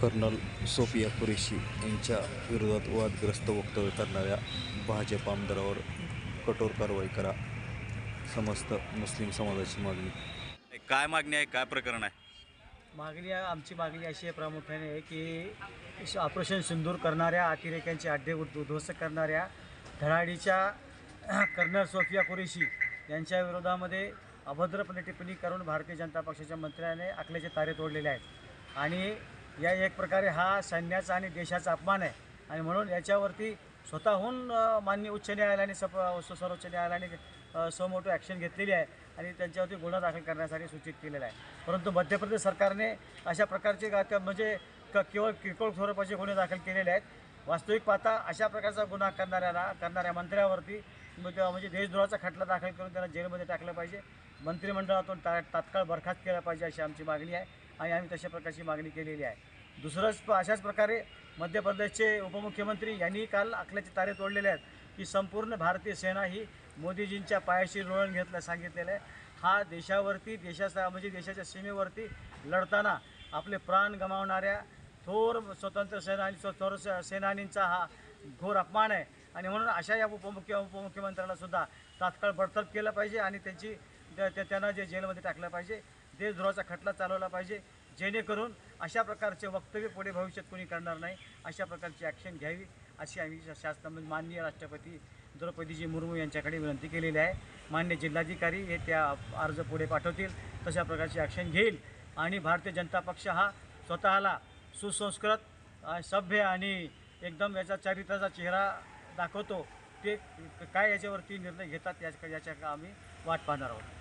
Colonel Sofia Qureshi यांच्या विरोधात वादग्रस्त वक्तव्य करणाऱ्या भाजप आमदारावर कठोर कारवाई करा समस्त मुस्लिम समाजाची मागणी. काय मागणी आहे? काय प्रकरण आहे? मागणी आहे- आमची मागणी अशी आहे प्रामुख्याने की श- ऑपरेशन सिंदूर करणाऱ्या अतिरेक्यांचे अड्डे उद्- उद्ध्वस्त करणाऱ्या धडाडीच्या कर्नल सोफिया कुरेशी यांच्या विरोधामध्ये अभद्रपणे टिप्पणी करून भारतीय जनता पक्षाच्या मंत्र्याने आखल्याचे तारे तोडलेले आहेत. आणि या एक प्रकारे हा सैन्याचा आणि देशाचा अपमान आहे. आणि म्हणून याच्यावरती स्वतःहून अ, माननीय उच्च न्यायालयाने सप सर्वोच्च न्यायालयाने सो मोठं ॲक्शन घेतलेली आहे आणि त्यांच्यावरती गुन्हा दाखल करण्यासाठी सूचित केलेला आहे. परंतु मध्य प्रदेश सरकारने अशा प्रकारचे गात्या म्हणजे क केवळ किरकोळ स्वरूपाचे गुन्हे दाखल केलेले आहेत. वास्तविक पाहता अशा प्रकारचा गुन्हा करणाऱ्याला करणाऱ्या मंत्र्यावरती म्हणजे देशद्रोहाचा खटला दाखल करून त्यांना जेलमध्ये टाकलं पाहिजे. मंत्रिमंडळातून ता तात्काळ बरखास्त केला पाहिजे अशी आमची मागणी आहे आणि आम्ही तशा प्रकारची मागणी केलेली आहे. दुसरंच अशाच प्रकारे मध्य प्रदेशचे उपमुख्यमंत्री यांनी काल आखल्याचे तारे तोडलेले आहेत की संपूर्ण भारतीय सेना ही मोदीजींच्या पायाशी लोळण घेतलं सांगितलेलं आहे. हा देशावरती देशाचा म्हणजे देशाच्या सीमेवरती लढताना आपले प्राण गमावणाऱ्या थोर स्वतंत्र सेनानी स्व- थोर सेनानींचा हा घोर अपमान आहे. आणि म्हणून अशा या उपमुख्य उपमुख्यमंत्र्याला सुद्धा तात्काळ बडतर्फ केलं पाहिजे आणि त्यांची त्या- त्या- त्यांना जे जेलमध्ये टाकलं पाहिजे देशद्रोहाचा खटला चालवला पाहिजे जेणेकरून अशा प्रकारचे वक्तव्य पुढे भविष्यात कोणी करणार नाही अशा प्रकारची ॲक्शन घ्यावी अशी आम्ही शासनामध्ये म्हणजे माननीय राष्ट्रपती द्रौपदीजी मुर्मू यांच्याकडे विनंती केलेली आहे. मान्य जिल्हाधिकारी हे त्या अर्ज पुढे पाठवतील तशा प्रकारची ॲक्शन घेईल. आणि भारतीय जनता पक्ष हा स्वतःला सुसंस्कृत सभ्य आणि एकदम याचा चरित्राचा चेहरा दाखवतो. ते काय याच्यावरती निर्णय घेतात याच्या याच्या आम्ही वाट पाहणार आहोत.